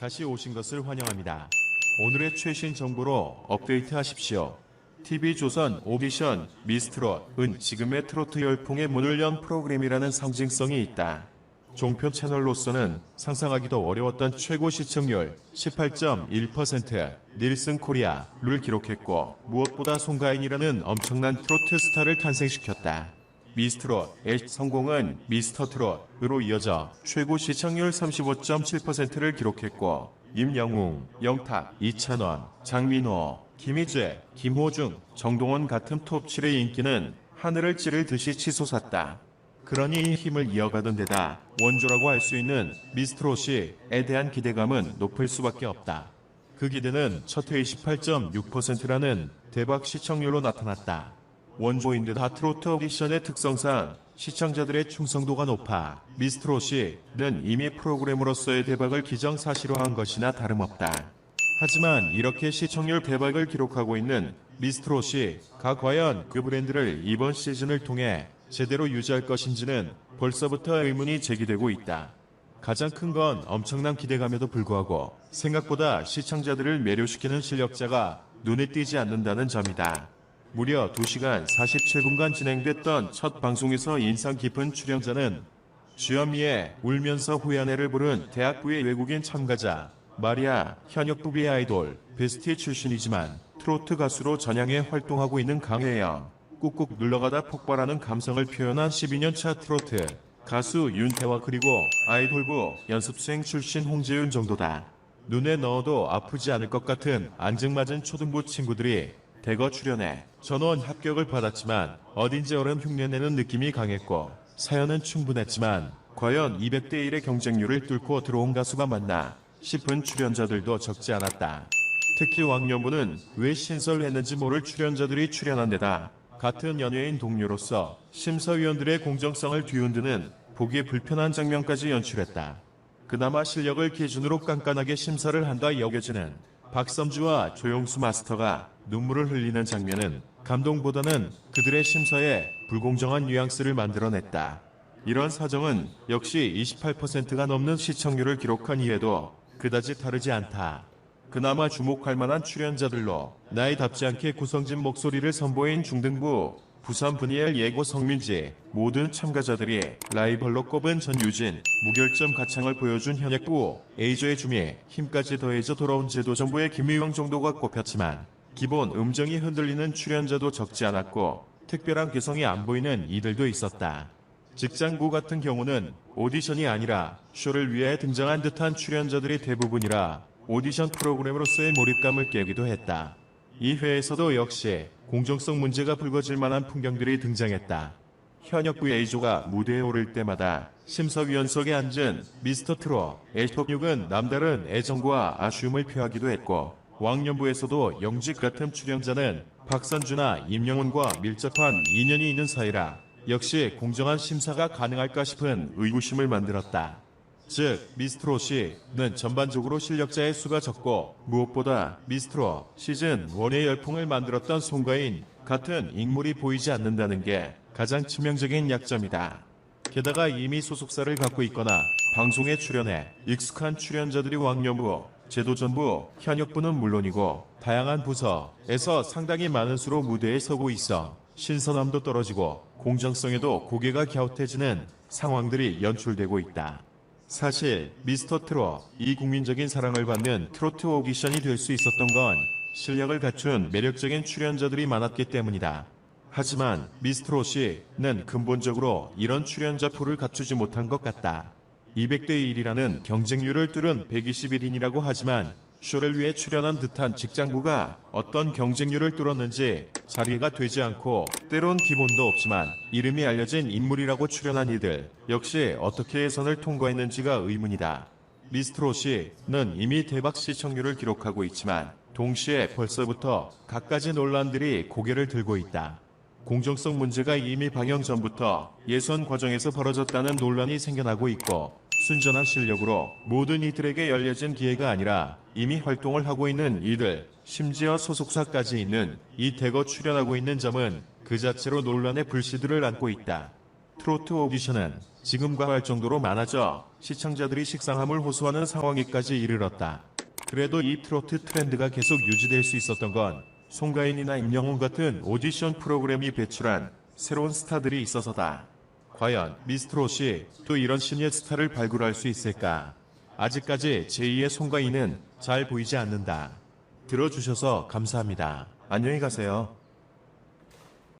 다시 오신 것을 환영합니다. 오늘의 최신 정보로 업데이트하십시오. TV조선 오디션 미스트롯은 지금의 트로트 열풍의 문을 연 프로그램이라는 상징성이 있다. 종편 채널로서는 상상하기도 어려웠던 최고 시청률 18.1% 닐슨 코리아를 기록했고 무엇보다 송가인이라는 엄청난 트로트 스타를 탄생시켰다. 미스트롯 의 성공은 미스터 트롯으로 이어져 최고 시청률 35.7%를 기록했고 임영웅, 영탁, 이찬원, 장민호, 김희재, 김호중, 정동원 같은 톱 7의 인기는 하늘을 찌를 듯이 치솟았다. 그러니 이 힘을 이어가던 데다 원조라고 할 수 있는 미스트롯이에 대한 기대감은 높을 수밖에 없다. 그 기대는 첫회 28.6%라는 대박 시청률로 나타났다. 원조인 듯 핫트로트 오디션의 특성상 시청자들의 충성도가 높아 미스트롯이는 이미 프로그램으로서의 대박을 기정사실화한 것이나 다름없다. 하지만 이렇게 시청률 대박을 기록하고 있는 미스트롯이가 과연 그 브랜드를 이번 시즌을 통해 제대로 유지할 것인지는 벌써부터 의문이 제기되고 있다. 가장 큰 건 엄청난 기대감에도 불구하고 생각보다 시청자들을 매료시키는 실력자가 눈에 띄지 않는다는 점이다. 무려 2시간 47분간 진행됐던 첫 방송에서 인상 깊은 출연자는 주현미의 울면서 후야네를 부른 대학부의 외국인 참가자 마리아 현역부의 아이돌 베스티 출신이지만 트로트 가수로 전향해 활동하고 있는 강혜영 꾹꾹 눌러가다 폭발하는 감성을 표현한 12년차 트로트 가수 윤태와 그리고 아이돌부 연습생 출신 홍재윤 정도다. 눈에 넣어도 아프지 않을 것 같은 안증맞은 초등부 친구들이 대거 출연해 전원 합격을 받았지만 어딘지 어른 흉내내는 느낌이 강했고 사연은 충분했지만 과연 200대 1의 경쟁률을 뚫고 들어온 가수가 맞나 싶은 출연자들도 적지 않았다. 특히 왕년부는 왜 신설했는지 모를 출연자들이 출연한 데다 같은 연예인 동료로서 심사위원들의 공정성을 뒤흔드는 보기 불편한 장면까지 연출했다. 그나마 실력을 기준으로 깐깐하게 심사를 한다 여겨지는 박섬주와 조용수 마스터가 눈물을 흘리는 장면은 감동보다는 그들의 심사에 불공정한 뉘앙스를 만들어냈다. 이런 사정은 역시 28%가 넘는 시청률을 기록한 이에도 그다지 다르지 않다. 그나마 주목할 만한 출연자들로 나이답지 않게 구성진 목소리를 선보인 중등부, 부산 분이엘 예고 성민지 모든 참가자들이 라이벌로 꼽은 전유진, 무결점 가창을 보여준 현역부, 에이저의 주미, 힘까지 더해져 돌아온 제도 정부의 김의영 정도가 꼽혔지만 기본 음정이 흔들리는 출연자도 적지 않았고 특별한 개성이 안 보이는 이들도 있었다. 직장구 같은 경우는 오디션이 아니라 쇼를 위해 등장한 듯한 출연자들이 대부분이라 오디션 프로그램으로서의 몰입감을 깨기도 했다. 이 회에서도 역시 공정성 문제가 불거질 만한 풍경들이 등장했다. 현역부 A조가 무대에 오를 때마다 심사위원석에 앉은 미스터 트롯 H6은 남다른 애정과 아쉬움을 표하기도 했고 왕년부에서도 영직 같은 출연자는 박선주나 임영훈과 밀접한 인연이 있는 사이라 역시 공정한 심사가 가능할까 싶은 의구심을 만들었다. 즉 미스트롯이는 전반적으로 실력자의 수가 적고 무엇보다 미스트롯 시즌 1의 열풍을 만들었던 송가인 같은 인물이 보이지 않는다는 게 가장 치명적인 약점이다. 게다가 이미 소속사를 갖고 있거나 방송에 출연해 익숙한 출연자들이 왕년부, 제도전부, 현역부는 물론이고 다양한 부서에서 상당히 많은 수로 무대에 서고 있어 신선함도 떨어지고 공정성에도 고개가 갸웃해지는 상황들이 연출되고 있다. 사실 미스터 트롯 이 국민적인 사랑을 받는 트로트 오디션이 될 수 있었던 건 실력을 갖춘 매력적인 출연자들이 많았기 때문이다. 하지만 미스트롯이는 근본적으로 이런 출연자 풀을 갖추지 못한 것 같다. 200대 1이라는 경쟁률을 뚫은 121인이라고 하지만 쇼를 위해 출연한 듯한 직장부가 어떤 경쟁률을 뚫었는지 자리가 되지 않고 때론 기본도 없지만 이름이 알려진 인물이라고 출연한 이들 역시 어떻게 예선을 통과했는지가 의문이다. 미스트롯이는 이미 대박 시청률을 기록하고 있지만 동시에 벌써부터 갖가지 논란들이 고개를 들고 있다. 공정성 문제가 이미 방영 전부터 예선 과정에서 벌어졌다는 논란이 생겨나고 있고 순전한 실력으로 모든 이들에게 열려진 기회가 아니라 이미 활동을 하고 있는 이들, 심지어 소속사까지 있는 이 대거 출연하고 있는 점은 그 자체로 논란의 불씨들을 안고 있다. 트로트 오디션은 지금과 할 정도로 많아져 시청자들이 식상함을 호소하는 상황에까지 이르렀다. 그래도 이 트로트 트렌드가 계속 유지될 수 있었던 건 송가인이나 임영웅 같은 오디션 프로그램이 배출한 새로운 스타들이 있어서다. 과연 미스트롯이 또 이런 신예 스타를 발굴할 수 있을까? 아직까지 제2의 송가인은 잘 보이지 않는다. 들어주셔서 감사합니다. 안녕히 가세요.